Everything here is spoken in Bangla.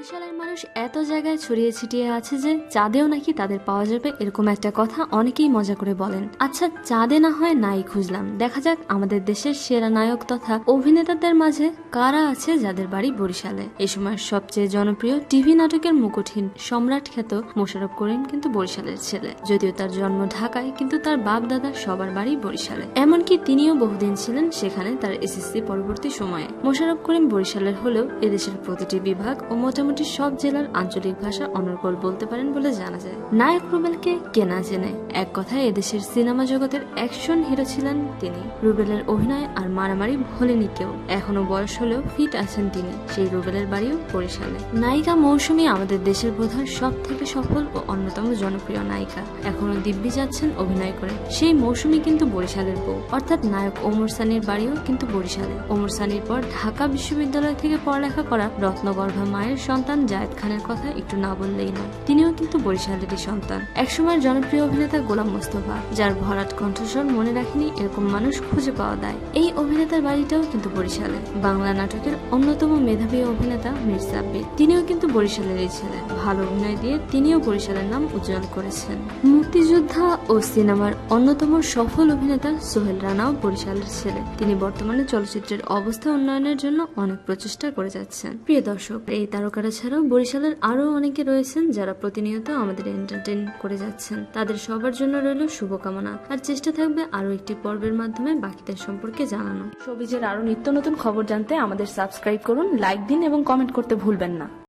বরিশালের মানুষ এত জায়গায় ছড়িয়ে ছিটিয়ে আছে যে চাঁদেও নাকি তাদের পাওয়া যাবে এরকম একটা কথা অনেকেই মজা করে বলেন। আচ্ছা চাঁদে না হয় নাই খুঁজলাম। দেখা যাক আমাদের দেশের সেরা নায়ক তথা অভিনেতাদের মাঝে কারা আছে যাদের বাড়ি বরিশালে। এ সময়ের সবচেয়ে জনপ্রিয় টিভি নাটকের মুকুটহীন সম্রাট খ্যাত মোশারফ করিম কিন্তু বরিশালের ছেলে। যদিও তার জন্ম ঢাকায়, কিন্তু তার বাপ দাদা সবার বাড়ি বরিশালে। এমনকি তিনিও বহুদিন ছিলেন সেখানে তার এসএসসি পরবর্তী সময়ে। মোশারফ করিম বরিশালের হলেও এদেশের প্রতিটি বিভাগ ও মোটামুটি সব জেলার আঞ্চলিক ভাষা অনর্গল বলতে পারেন বলে জানা যায়। নায়ক রুবেলকে কে না জেনে, এক কথায় এদেশের সিনেমা জগতের অ্যাকশন হিরো ছিলেন তিনি। রুবেলের অভিনয় আর মারামারি ভোলেনি কেউ। এখনও বয়স হলেও ফিট আছেন তিনি, সেই রুবেলের বাড়িও বরিশালে। নায়িকা মৌসুমী আমাদের দেশের বোধহয় সব থেকে সফল ও অন্যতম জনপ্রিয় নায়িকা। এখনও দিব্যি যাচ্ছেন অভিনয় করে। সেই মৌসুমী কিন্তু বরিশালের বউ। অর্থাৎ নায়ক ওমর সানির বাড়িও কিন্তু বরিশালে। ওমর সানির পর ঢাকা বিশ্ববিদ্যালয় থেকে পড়ালেখা করা রত্নগর্ভা মায়ের সন্তান জায়েদ খানের কথা একটু না বললেই নয়। তিনিও কিন্তু বরিশালেরই সন্তান। একসময়ের জনপ্রিয় অভিনেতা গোলাম মোস্তফা, যার ভরাট কণ্ঠস্বর মনে রাখেনি এরকম মানুষ খুঁজে পাওয়া দেয় এই অভিনেতার বাড়িটাও কিন্তু বরিশালে। বাংলা নাটকের অন্যতম মেধাবী অভিনেতা মীর সাব্বির। তিনিও কিন্তু বরিশালেরই ছেলে। ভালো অভিনয় দিয়ে তিনিও বরিশালের নাম উজ্জ্বল করেছেন। মুক্তিযোদ্ধা ও সিনেমার অন্যতম সফল অভিনেতা সোহেল রানাও বরিশালের ছেলে। তিনি বর্তমানে চলচ্চিত্রের অবস্থা উন্নয়নের জন্য অনেক প্রচেষ্টা করে যাচ্ছেন। প্রিয় দর্শক, এই তারকারা ছাড়াও বরিশালের আরও অনেকে রয়েছেন যারা প্রতিনিয়ত আমাদের এন্টারটেন করে যাচ্ছেন। তাদের সবার জন্য রইল শুভকামনা। আর চেষ্টা থাকবে আরও একটি পর্বের মাধ্যমে বাকিদের সম্পর্কে জানানো। সবিজের আরও নিত্য নতুন খবর জানতে আমাদের সাবস্ক্রাইব করুন লাইক দিন এবং কমেন্ট করতে ভুলবেন না।